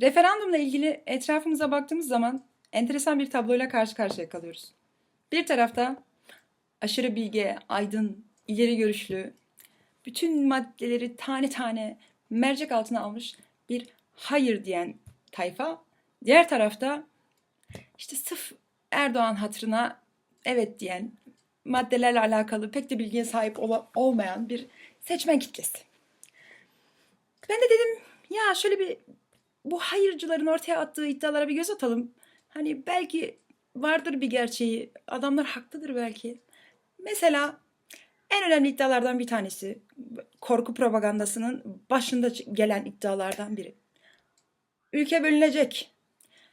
Referandumla ilgili etrafımıza baktığımız zaman enteresan bir tabloyla karşı karşıya kalıyoruz. Bir tarafta aşırı bilge, aydın, ileri görüşlü, bütün maddeleri tane tane mercek altına almış bir hayır diyen tayfa. Diğer tarafta işte sırf Erdoğan hatırına evet diyen, maddelerle alakalı pek de bilgiye sahip ola- olmayan bir seçmen kitlesi. Ben de dedim ya şöyle bir bu hayırcıların ortaya attığı iddialara bir göz atalım. Hani belki vardır bir gerçeği. Adamlar haklıdır belki. Mesela en önemli iddialardan bir tanesi korku propagandasının başında gelen iddialardan biri. Ülke bölünecek.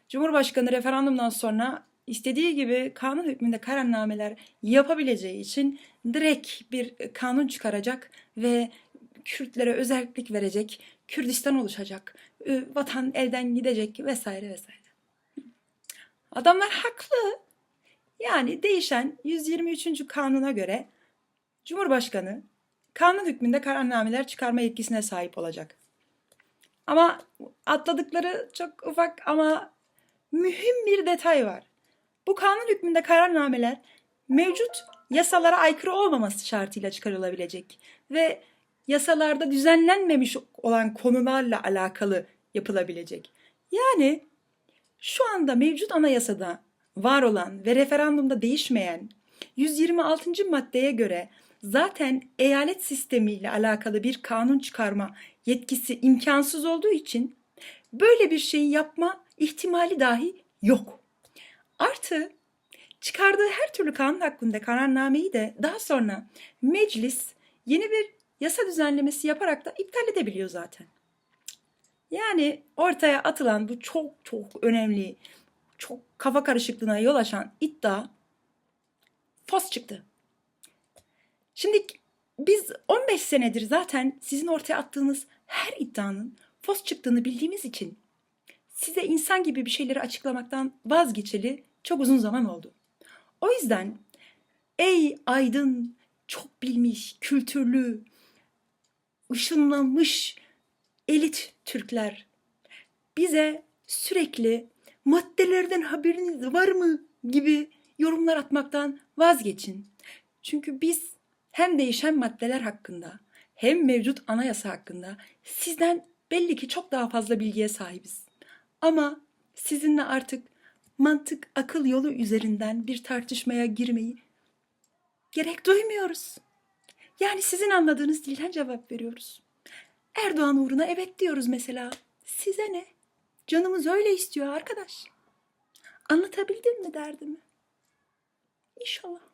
Cumhurbaşkanı referandumdan sonra istediği gibi kanun hükmünde kararnameler yapabileceği için direkt bir kanun çıkaracak ve Kürtlere özellik verecek, Kürdistan oluşacak, vatan elden gidecek vesaire vesaire. Adamlar haklı. Yani değişen 123. kanuna göre Cumhurbaşkanı kanun hükmünde kararnameler çıkarma yetkisine sahip olacak. Ama atladıkları çok ufak ama mühim bir detay var. Bu kanun hükmünde kararnameler mevcut yasalara aykırı olmaması şartıyla çıkarılabilecek ve yasalarda düzenlenmemiş olan konularla alakalı yapılabilecek. Yani şu anda mevcut anayasada var olan ve referandumda değişmeyen 126. maddeye göre zaten eyalet sistemiyle alakalı bir kanun çıkarma yetkisi imkansız olduğu için böyle bir şeyi yapma ihtimali dahi yok. Artı çıkardığı her türlü kanun hakkında kararnameyi de daha sonra meclis yeni bir yasa düzenlemesi yaparak da iptal edebiliyor zaten. Yani ortaya atılan bu çok çok önemli, çok kafa karışıklığına yol açan iddia fos çıktı. Şimdi biz 15 senedir zaten sizin ortaya attığınız her iddianın fos çıktığını bildiğimiz için size insan gibi bir şeyleri açıklamaktan vazgeçeli çok uzun zaman oldu. O yüzden ey aydın, çok bilmiş, kültürlü, ışınlanmış elit Türkler bize sürekli maddelerden haberiniz var mı gibi yorumlar atmaktan vazgeçin. Çünkü biz hem değişen maddeler hakkında hem mevcut anayasa hakkında sizden belli ki çok daha fazla bilgiye sahibiz. Ama sizinle artık mantık akıl yolu üzerinden bir tartışmaya girmeyi gerek duymuyoruz. Yani sizin anladığınız dilden cevap veriyoruz. Erdoğan uğruna evet diyoruz mesela. Size ne? Canımız öyle istiyor arkadaş. Anlatabildim mi derdimi? İnşallah.